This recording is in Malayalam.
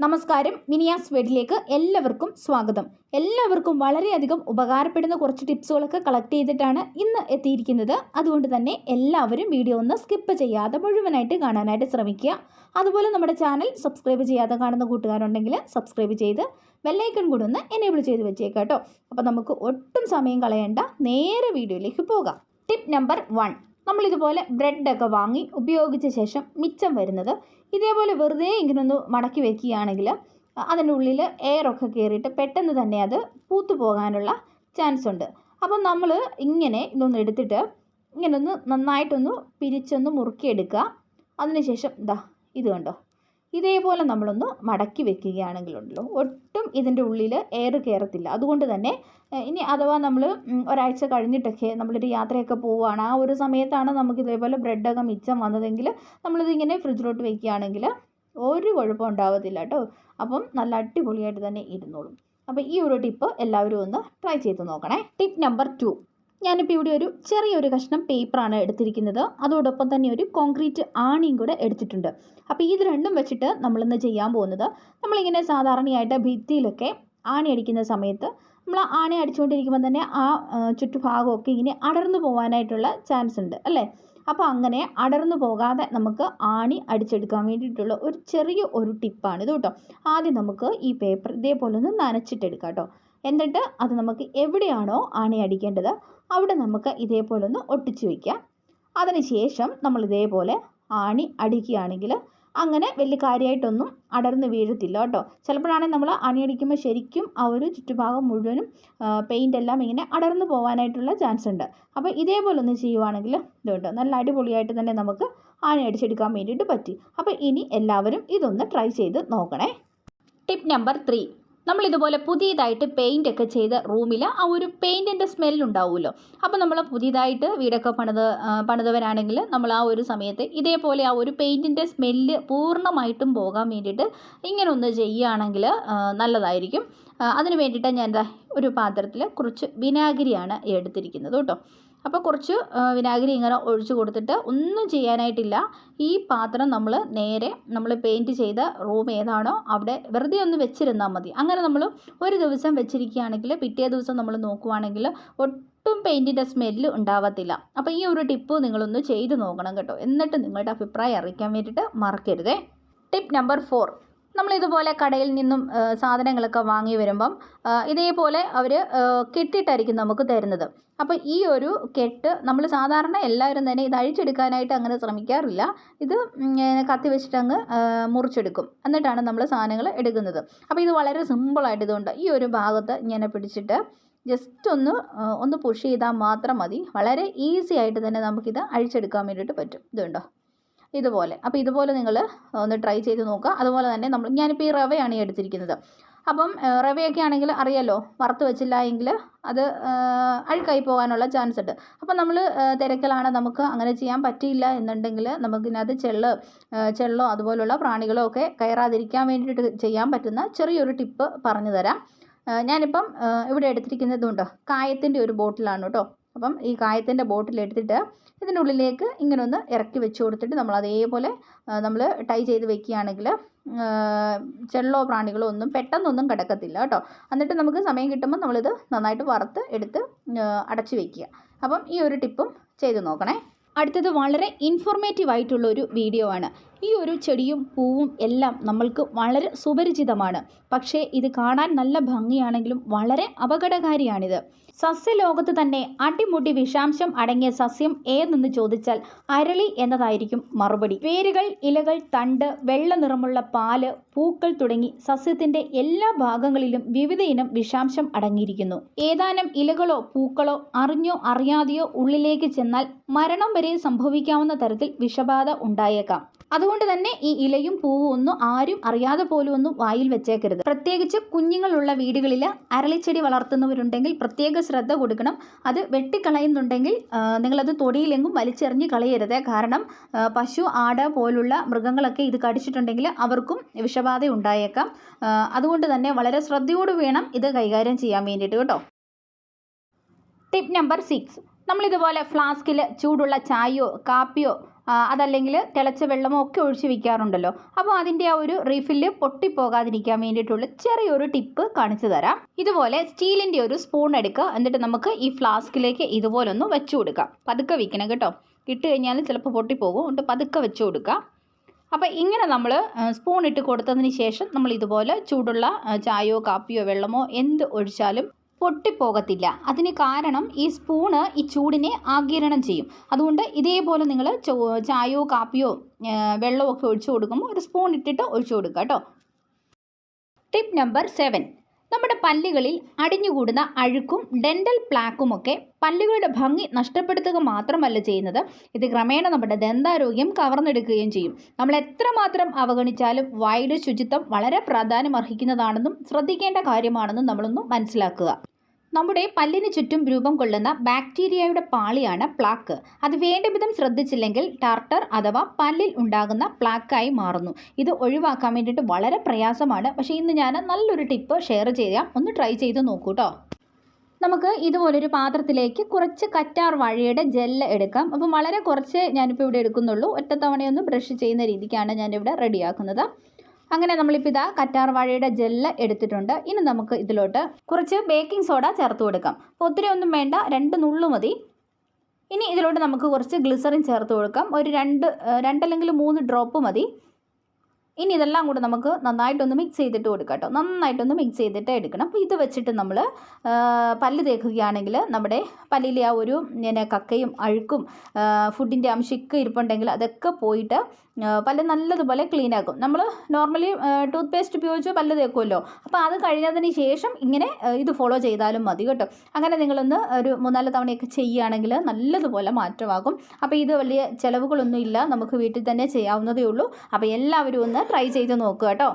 നമസ്കാരം. മിനിയാസ് വീട്ടിലേക്ക് എല്ലാവർക്കും സ്വാഗതം. എല്ലാവർക്കും വളരെയധികം ഉപകാരപ്പെടുന്ന കുറച്ച് ടിപ്സുകളൊക്കെ കളക്ട് ചെയ്തിട്ടാണ് ഇന്ന് എത്തിയിരിക്കുന്നത്. അതുകൊണ്ട് തന്നെ എല്ലാവരും വീഡിയോ ഒന്ന് സ്കിപ്പ് ചെയ്യാതെ മുഴുവനായിട്ട് കാണാനായിട്ട് ശ്രമിക്കുക. അതുപോലെ നമ്മുടെ ചാനൽ സബ്സ്ക്രൈബ് ചെയ്യാതെ കാണുന്ന കൂട്ടുകാരുണ്ടെങ്കിൽ സബ്സ്ക്രൈബ് ചെയ്ത് ബെല്ലൈക്കൺ കൂടി ഒന്ന് എനേബിൾ ചെയ്ത് വെച്ചേക്കാം കേട്ടോ. അപ്പോൾ നമുക്ക് ഒട്ടും സമയം കളയേണ്ട. നേരെ വീഡിയോയിലേക്ക് പോകാം. ടിപ്പ് നമ്പർ വൺ നമ്മളിതുപോലെ ബ്രെഡൊക്കെ വാങ്ങി ഉപയോഗിച്ച ശേഷം മിച്ചം വരുന്നത് ഇതേപോലെ വെറുതെ ഇങ്ങനെ ഒന്ന് മടക്കി വെക്കുകയാണെങ്കിൽ അതിന്റെ ഉള്ളിൽ എയറൊക്കെ കയറിയിട്ട് പെട്ടെന്ന് തന്നെ അത് പൂത്തു പോകാനുള്ള ചാൻസ് ഉണ്ട്. അപ്പം നമ്മൾ ഇങ്ങനെ ഇതൊന്ന് എടുത്തിട്ട് ഇങ്ങനൊന്ന് നന്നായിട്ടൊന്ന് പിരിച്ചൊന്ന് മുറുക്കിയെടുക്കുക. അതിനുശേഷം ഇതാ ഇത് കണ്ടോ? ഇതേപോലെ നമ്മളൊന്ന് മടക്കി വെക്കുകയാണെങ്കിലുണ്ടല്ലോ ഒട്ടും ഇതിന്റെ ഉള്ളിൽ എയർ കയറത്തില്ല അതുകൊണ്ട് തന്നെ ഇനി അഥവാ നമ്മൾ ഒരാഴ്ച കഴിഞ്ഞിട്ടൊക്കെ നമ്മളൊരു യാത്രയൊക്കെ പോവുകയാണ്. ആ ഒരു സമയത്താണ് നമുക്ക് ഇതേപോലെ ബ്രെഡൊക്കെ മിച്ചം വന്നതെങ്കിൽ നമ്മളിതിങ്ങനെ ഫ്രിഡ്ജിലോട്ട് വെക്കുകയാണെങ്കിൽ ഒരു കുഴപ്പം ഉണ്ടാവത്തില്ല കേട്ടോ. അപ്പം നല്ല അടിപൊളിയായിട്ട് തന്നെ ഇരുന്നോളും. അപ്പോൾ ഈ ഒരു ടിപ്പ് എല്ലാവരും ഒന്ന് ട്രൈ ചെയ്ത് നോക്കണേ. Tip number two. ഞാനിപ്പോൾ ഇവിടെ ഒരു ചെറിയൊരു കഷ്ണം പേപ്പറാണ് എടുത്തിരിക്കുന്നത്. അതോടൊപ്പം തന്നെ ഒരു കോൺക്രീറ്റ് ആണിയും കൂടെ എടുത്തിട്ടുണ്ട്. അപ്പോൾ ഇത് രണ്ടും വെച്ചിട്ട് നമ്മളിന്ന് ചെയ്യാൻ പോകുന്നത് നമ്മളിങ്ങനെ സാധാരണയായിട്ട് ഭിത്തിയിലൊക്കെ ആണി അടിക്കുന്ന സമയത്ത് നമ്മൾ ആണി അടിച്ചുകൊണ്ടിരിക്കുമ്പോൾ തന്നെ ആ ആ, ചുറ്റുഭാഗമൊക്കെ ഇങ്ങനെ അടർന്നു പോകാനായിട്ടുള്ള ചാൻസ് ഉണ്ട് അല്ലേ? അപ്പോൾ അങ്ങനെ അടർന്നു പോകാതെ നമുക്ക് ആണി അടിച്ചെടുക്കാൻ വേണ്ടിയിട്ടുള്ള ഒരു ചെറിയ ഒരു ടിപ്പാണ് ഇത് കേട്ടോ. ആദ്യം നമുക്ക് ഈ പേപ്പർ ഇതേപോലെ ഒന്ന് നനച്ചിട്ടെടുക്കാം കേട്ടോ. എന്നിട്ട് അത് നമുക്ക് എവിടെയാണോ ആണി അടിക്കേണ്ടത് അവിടെ നമുക്ക് ഇതേപോലെ ഒന്ന് ഒട്ടിച്ചു വയ്ക്കാം അതിനുശേഷം നമ്മൾ ഇതേപോലെ ആണി അടിക്കുകയാണെങ്കിൽ അങ്ങനെ വലിയ കാര്യമായിട്ടൊന്നും അടർന്ന് വീഴത്തില്ല കേട്ടോ. ചിലപ്പോഴാണെങ്കിൽ നമ്മൾ അണിയടിക്കുമ്പോൾ ശരിക്കും ആ ഒരു ചുറ്റുഭാഗം മുഴുവനും പെയിന്റ് എല്ലാം ഇങ്ങനെ അടർന്നു പോകാനായിട്ടുള്ള ചാൻസ് ഉണ്ട്. അപ്പോൾ ഇതേപോലെ ഒന്ന് ചെയ്യുവാണെങ്കിൽ ഇതുണ്ട് നല്ല അടിപൊളിയായിട്ട് തന്നെ നമുക്ക് ആണി അടിച്ചെടുക്കാൻ വേണ്ടിയിട്ട് പറ്റി. അപ്പോൾ ഇനി എല്ലാവരും ഇതൊന്ന് ട്രൈ ചെയ്ത് നോക്കണേ. ടിപ്പ് നമ്പർ ത്രീ നമ്മൾ ഇതുപോലെ പുതിയതായിട്ട് പെയിന്റ് ഒക്കെ ചെയ്ത റൂമിൽ ആ ഒരു പെയിന്റിന്റെ സ്മെല്ലുണ്ടാവുമല്ലോ അപ്പോൾ നമ്മൾ പുതിയതായിട്ട് വീടൊക്കെ പണിത് പണിതവരാണെങ്കിൽ നമ്മൾ ആ ഒരു സമയത്ത് ഇതേപോലെ ആ ഒരു പെയിന്റിന്റെ സ്മെല്ല് പൂർണമായിട്ടും പോകാൻ വേണ്ടിയിട്ട് ഇങ്ങനെ ഒന്ന് ചെയ്യുകയാണെങ്കിൽ നല്ലതായിരിക്കും. അതിന് വേണ്ടിയിട്ട് ഞാൻ ഒരു പാത്രത്തിൽ കുറച്ച് വിനാഗിരിയാണ് എടുത്തിരിക്കുന്നത് കേട്ടോ. അപ്പോൾ കുറച്ച് വിനാഗിരി ഇങ്ങനെ ഒഴിച്ചു കൊടുത്തിട്ട് ഒന്നും ചെയ്യാനായിട്ടില്ല. ഈ പാത്രം നമ്മൾ നേരെ നമ്മൾ പെയിന്റ് ചെയ്ത റൂം ഏതാണോ അവിടെ വെറുതെ ഒന്ന് വെച്ചിരുന്നാൽ മതി. അങ്ങനെ നമ്മൾ ഒരു ദിവസം വെച്ചിരിക്കുകയാണെങ്കിൽ പിറ്റേ ദിവസം നമ്മൾ നോക്കുവാണെങ്കിൽ ഒട്ടും പെയിന്റിന്റെ സ്മെല്ല് ഉണ്ടാവത്തില്ല. അപ്പോൾ ഈ ഒരു ടിപ്പ് നിങ്ങളൊന്ന് ചെയ്ത് നോക്കണം കേട്ടോ. എന്നിട്ട് നിങ്ങളുടെ അഭിപ്രായം അറിയിക്കാൻ വേണ്ടിയിട്ട് മറക്കരുതേ. ടിപ്പ് നമ്പർ ഫോർ നമ്മളിതുപോലെ കടയിൽ നിന്നും സാധനങ്ങളൊക്കെ വാങ്ങി വരുമ്പം ഇതേപോലെ അവർ കെട്ടിയിട്ടായിരിക്കും നമുക്ക് തരുന്നത്. അപ്പോൾ ഈ ഒരു കെട്ട് നമ്മൾ സാധാരണ എല്ലാവരും തന്നെ ഇത് അഴിച്ചെടുക്കാനായിട്ട് അങ്ങനെ ശ്രമിക്കാറില്ല. ഇത് കത്തി വെച്ചിട്ട് അങ്ങ് മുറിച്ചെടുക്കും. എന്നിട്ടാണ് നമ്മൾ സാധനങ്ങൾ എടുക്കുന്നത്. അപ്പോൾ ഇത് വളരെ സിമ്പിളായിട്ട് ഇതുകൊണ്ട് ഈ ഒരു ഭാഗത്ത് ഇങ്ങനെ പിടിച്ചിട്ട് ജസ്റ്റ് ഒന്ന് ഒന്ന് പുഷ് ചെയ്താൽ മാത്രം മതി. വളരെ ഈസി ആയിട്ട് തന്നെ നമുക്കിത് അഴിച്ചെടുക്കാൻ വേണ്ടിയിട്ട് പറ്റും. ഇതുണ്ടോ? ഇതുപോലെ. അപ്പോൾ ഇതുപോലെ നിങ്ങൾ ഒന്ന് ട്രൈ ചെയ്ത് നോക്കുക. അതുപോലെ തന്നെ നമ്മൾ ഞാനിപ്പോൾ ഈ റവയാണ് ഈ എടുത്തിരിക്കുന്നത്. അപ്പം റവയൊക്കെ ആണെങ്കിൽ അറിയാലോ വറുത്ത് വെച്ചില്ല എങ്കിൽ അത് അഴുക്കായി പോകാനുള്ള ചാൻസ് ഉണ്ട്. അപ്പം നമ്മൾ തിരക്കിലാണ് നമുക്ക് അങ്ങനെ ചെയ്യാൻ പറ്റിയില്ല എന്നുണ്ടെങ്കിൽ നമുക്കിതിനകത്ത് ചെള്ള് ചെള്ളോ അതുപോലുള്ള പ്രാണികളോ ഒക്കെ കയറാതിരിക്കാൻ വേണ്ടിയിട്ട് ചെയ്യാൻ പറ്റുന്ന ചെറിയൊരു ടിപ്പ് പറഞ്ഞു തരാം. ഞാനിപ്പം ഇവിടെ എടുത്തിരിക്കുന്നതുകൊണ്ട് കായത്തിന്റെ ഒരു ബോട്ടിലാണ് കേട്ടോ. അപ്പം ഈ കായത്തിന്റെ ബോട്ടിൽ എടുത്തിട്ട് ഇതിന്റെ ഉള്ളിലേക്ക് ഇങ്ങനെ ഒന്ന് ഇറക്കി വെച്ച് കൊടുത്തിട്ട് നമ്മൾ അതേപോലെ നമ്മൾ ടൈ ചെയ്ത് വെക്കുകയാണെങ്കിൽ ചെള്ളോ പ്രാണികളോ ഒന്നും പെട്ടെന്നൊന്നും കിടക്കത്തില്ല കേട്ടോ. എന്നിട്ട് നമുക്ക് സമയം കിട്ടുമ്പോൾ നമ്മളിത് നന്നായിട്ട് വറുത്ത് എടുത്ത് അടച്ച് വെക്കുക. അപ്പം ഈ ഒരു ടിപ്പും ചെയ്ത് നോക്കണേ. അടുത്തത് വളരെ ഇൻഫോർമേറ്റീവ് ആയിട്ടുള്ള ഒരു വീഡിയോ ആണ്. ഈ ഒരു ചെടിയും പൂവും എല്ലാം നമ്മൾക്ക് വളരെ സുപരിചിതമാണ്. പക്ഷേ ഇത് കാണാൻ നല്ല ഭംഗിയാണെങ്കിലും വളരെ അപകടകാരിയാണിത്. സസ്യലോകത്ത് തന്നെ അടിമുടി വിഷാംശം അടങ്ങിയ സസ്യം ഏതെന്ന് ചോദിച്ചാൽ അരളി എന്നതായിരിക്കും മറുപടി. വേരുകൾ ഇലകൾ തണ്ട് വെള്ള നിറമുള്ള പാൽ പൂക്കൾ തുടങ്ങി സസ്യത്തിന്റെ എല്ലാ ഭാഗങ്ങളിലും വിവിധ ഇനം വിഷാംശം അടങ്ങിയിരിക്കുന്നു. ഏതാനും ഇലകളോ പൂക്കളോ അറിഞ്ഞോ അറിയാതെയോ ഉള്ളിലേക്ക് ചെന്നാൽ മരണം വരെ സംഭവിക്കാവുന്ന തരത്തിൽ വിഷബാധ ഉണ്ടായേക്കാം. അതുകൊണ്ട് തന്നെ ഈ ഇലയും പൂവും ഒന്നും ആരും അറിയാതെ പോലും ഒന്നും വായിൽ വെച്ചേക്കരുത്. പ്രത്യേകിച്ച് കുഞ്ഞുങ്ങളുള്ള വീടുകളിൽ അരളിച്ചെടി വളർത്തുന്നവരുണ്ടെങ്കിൽ പ്രത്യേക ശ്രദ്ധ കൊടുക്കണം. അത് വെട്ടിക്കളയുന്നുണ്ടെങ്കിൽ നിങ്ങളത് തൊടിയിലെങ്ങും വലിച്ചെറിഞ്ഞ് കളയരുത്. കാരണം പശു ആട് പോലുള്ള മൃഗങ്ങളൊക്കെ ഇത് കടിച്ചിട്ടുണ്ടെങ്കിൽ അവർക്കും വിഷബാധ ഉണ്ടായേക്കാം. അതുകൊണ്ട് തന്നെ വളരെ ശ്രദ്ധയോട് വേണം ഇത് കൈകാര്യം ചെയ്യാൻ വേണ്ടിയിട്ട് കേട്ടോ. ടിപ്പ് നമ്പർ സിക്സ് നമ്മളിതുപോലെ ഫ്ലാസ്കിൽ ചൂടുള്ള ചായയോ കാപ്പിയോ അതല്ലെങ്കിൽ തിളച്ച വെള്ളമോ ഒക്കെ ഒഴിച്ച് വയ്ക്കാറുണ്ടല്ലോ അപ്പോൾ അതിന്റെ ആ ഒരു റീഫില്ല് പൊട്ടിപ്പോകാതിരിക്കാൻ വേണ്ടിയിട്ടുള്ള ചെറിയൊരു ടിപ്പ് കാണിച്ചു തരാം. ഇതുപോലെ സ്റ്റീലിന്റെ ഒരു സ്പൂൺ എടുക്കുക. എന്നിട്ട് നമുക്ക് ഈ ഫ്ലാസ്കിലേക്ക് ഇതുപോലെ ഒന്ന് വെച്ച് കൊടുക്കാം പതുക്കെ വിൽക്കണം കേട്ടോ. ഇട്ട് കഴിഞ്ഞാൽ ചിലപ്പോൾ പൊട്ടിപ്പോകും. അതുകൊണ്ട് പതുക്കെ വെച്ച് കൊടുക്കുക. അപ്പോൾ ഇങ്ങനെ നമ്മൾ സ്പൂൺ ഇട്ട് കൊടുത്തതിന് ശേഷം നമ്മൾ ഇതുപോലെ ചൂടുള്ള ചായയോ കാപ്പിയോ വെള്ളമോ എന്ത് ഒഴിച്ചാലും പൊട്ടിപ്പോകത്തില്ല. അതിന് കാരണം ഈ സ്പൂണ് ഈ ചൂടിനെ ആകിരണം ചെയ്യും. അതുകൊണ്ട് ഇതേപോലെ നിങ്ങൾ ചായയോ കാപ്പിയോ വെള്ളമോ ഒക്കെ ഒഴിച്ചു കൊടുക്കുമ്പോൾ ഒരു സ്പൂൺ ഇട്ടിട്ട് ഒഴിച്ചു കൊടുക്കുക കേട്ടോ. ടിപ്പ് നമ്പർ സെവൻ നമ്മുടെ പല്ലുകളിൽ അടിഞ്ഞുകൂടുന്ന അഴുക്കും ഡെന്റൽ പ്ലാക്കുമൊക്കെ പല്ലുകളുടെ ഭംഗി നഷ്ടപ്പെടുത്തുക മാത്രമല്ല ചെയ്യുന്നത്. ഇത് ക്രമേണ നമ്മുടെ ദന്താരോഗ്യം കവർന്നെടുക്കുകയും ചെയ്യും. നമ്മൾ എത്രമാത്രം അവഗണിച്ചാലും വായുടെ ശുചിത്വം വളരെ പ്രാധാന്യം അർഹിക്കുന്നതാണെന്നും ശ്രദ്ധിക്കേണ്ട കാര്യമാണെന്നും നമ്മളൊന്ന് മനസ്സിലാക്കുക. നമ്മുടെ പല്ലിന് ചുറ്റും രൂപം കൊള്ളുന്ന ബാക്ടീരിയയുടെ പാളിയാണ് പ്ലാക്ക് അത് വേണ്ട വിധം ശ്രദ്ധിച്ചില്ലെങ്കിൽ ടാർട്ടർ അഥവാ പല്ലിൽ ഉണ്ടാകുന്ന പ്ലാക്കായി മാറുന്നു. ഇത് ഒഴിവാക്കാൻ വേണ്ടിയിട്ട് വളരെ പ്രയാസമാണ്. പക്ഷേ ഇന്ന് ഞാൻ നല്ലൊരു ടിപ്പ് ഷെയർ ചെയ്യാം. ഒന്ന് ട്രൈ ചെയ്ത് നോക്കൂ കേട്ടോ നമുക്ക് ഇതുപോലൊരു പാത്രത്തിലേക്ക് കുറച്ച് കറ്റാർ വാഴയുടെ ജെല്ല് എടുക്കാം. അപ്പം വളരെ കുറച്ച് ഞാനിപ്പോൾ ഇവിടെ എടുക്കുന്നുള്ളൂ. ഒറ്റത്തവണയൊന്ന് ബ്രഷ് ചെയ്യുന്ന രീതിക്കാണ് ഞാനിവിടെ റെഡിയാക്കുന്നത് അങ്ങനെ നമ്മളിപ്പോൾ ഇതാ കറ്റാർ വാഴയുടെ ജെല്ല് എടുത്തിട്ടുണ്ട്. ഇനി നമുക്ക് ഇതിലോട്ട് കുറച്ച് ബേക്കിംഗ് സോഡ ചേർത്ത് കൊടുക്കാം. അപ്പോൾ ഒത്തിരി ഒന്നും വേണ്ട രണ്ട് നുള്ളു മതി. ഇനി ഇതിലോട്ട് നമുക്ക് കുറച്ച് ഗ്ലിസറിൻ ചേർത്ത് കൊടുക്കാം. ഒരു രണ്ട് രണ്ടല്ലെങ്കിൽ മൂന്ന് ഡ്രോപ്പ് മതി. ഇനി ഇതെല്ലാം കൂടെ നമുക്ക് നന്നായിട്ടൊന്ന് മിക്സ് ചെയ്തിട്ട് കൊടുക്കാം കേട്ടോ നന്നായിട്ടൊന്ന് മിക്സ് ചെയ്തിട്ട് എടുക്കണം. അപ്പോൾ ഇത് വെച്ചിട്ട് നമ്മൾ പല്ല് തേക്കുകയാണെങ്കിൽ നമ്മുടെ പല്ലിലെ ആ ഒരു ഇങ്ങനെ കക്കയും അഴുക്കും ഫുഡിന്റെ അംശമൊക്കെ ഇരിപ്പുണ്ടെങ്കിൽ അതൊക്കെ പോയിട്ട് പല്ല് നല്ലതുപോലെ ക്ലീൻ ആക്കും. നമ്മൾ നോർമലി ടൂത്ത് പേസ്റ്റ് ഉപയോഗിച്ച് പല്ല് തേക്കുമല്ലോ. അപ്പോൾ അത് കഴിഞ്ഞതിന് ശേഷം ഇങ്ങനെ ഇത് ഫോളോ ചെയ്താലും മതി കേട്ടോ. അങ്ങനെ നിങ്ങളൊന്ന് ഒരു മൂന്നാൽ തവണയൊക്കെ ചെയ്യുകയാണെങ്കിൽ നല്ലതുപോലെ മാറ്റമാകും. അപ്പോൾ ഇത് വലിയ ചിലവുകളൊന്നും ഇല്ല നമുക്ക് വീട്ടിൽ തന്നെ ചെയ്യാവുന്നതേ ഉള്ളൂ. അപ്പോൾ എല്ലാവരും ഒന്ന് ട്രൈ ചെയ്ത് നോക്കുക കേട്ടോ.